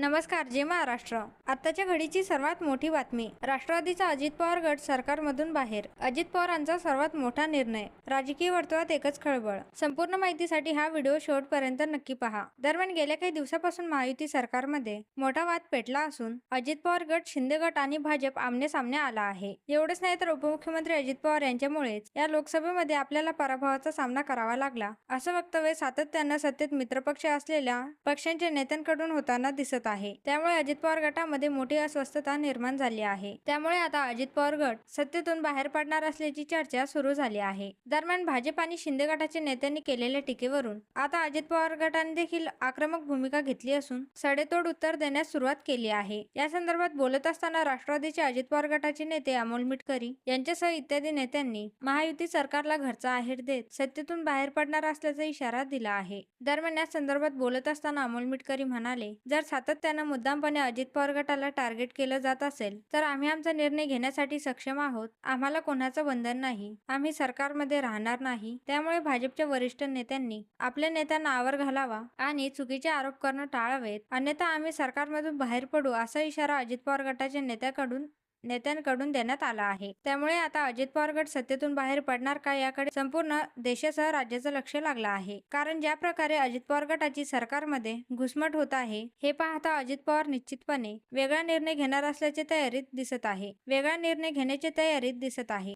नमस्कार जे महाराष्ट्र. आत्ताच्या घडीची सर्वात मोठी बातमी. राष्ट्रवादीचा अजित पवार गट सरकारमधून बाहेर. अजित पवारांचा सर्वात मोठा निर्णय. राजकीय वर्तुळात एकच खळबळ. संपूर्ण माहितीसाठी हा व्हिडिओ शेवटपर्यंत नक्की पहा. दरम्यान गेल्या काही दिवसापासून महायुती सरकारमध्ये मोठा वाद पेटला असून अजित पवार गट शिंदे गट आणि भाजप आमने सामने आला आहे. एवढंच नाही तर उपमुख्यमंत्री अजित पवार यांच्यामुळेच या लोकसभेमध्ये आपल्याला पराभवाचा सामना करावा लागला असं वक्तव्य सातत्यानं सत्तेत मित्रपक्ष असलेल्या पक्षांच्या नेत्यांकडून होताना दिसत आहे. त्यामुळे अजित पवार गटामध्ये मोठी अस्वस्थता निर्माण झाली आहे. त्यामुळे आता अजित पवार गट सत्तेतून बाहेर पडणार असल्याची चर्चा सुरू झाली आहे. दरम्यान भाजप आणि शिंदे गटाच्या नेत्यांनी केलेल्या टीकेवरून आता अजित पवार गटाने देखील आक्रमक भूमिका घेतली असून सडेतोड उत्तर देण्यास सुरुवात केली आहे. या संदर्भात बोलत असताना राष्ट्रवादीचे अजित पवार गटाचे नेते अमोल मिटकरी यांच्यासह इत्यादी नेत्यांनी महायुती सरकारला घरचा आहेर देत सत्तेतून बाहेर पडणार असल्याचा इशारा दिला आहे. दरम्यान या संदर्भात बोलत असताना अमोल मिटकरी म्हणाले जर सातत्य सातत्यानं मुद्दामपणे अजित पवार गटाला टार्गेट केलं जात असेल तर आम्ही आमचा निर्णय घेण्यासाठी सक्षम आहोत. आम्हाला कोणाचं बंधन नाही. आम्ही सरकारमध्ये राहणार नाही. त्यामुळे भाजपच्या वरिष्ठ नेत्यांनी आपल्या नेत्यांना आवर घालावा आणि चुकीचे आरोप करणं टाळावेत. अन्यथा आम्ही सरकारमधून बाहेर पडू असा इशारा अजित पवार गटाच्या नेत्याकडून नेत्यांकडून देण्यात आला आहे. त्यामुळे आता अजित पवार गट सत्तेतून बाहेर पडणार का याकडे संपूर्ण देशासह राज्याचं लक्ष लागलं आहे. कारण ज्या प्रकारे अजित पवार गटाची सरकारमध्ये घुसमट होत आहे हे पाहता अजित पवार निश्चितपणे वेगळा निर्णय घेणार असल्याचे तयारीत दिसत आहे. वेगळा निर्णय घेण्याच्या तयारीत दिसत आहे.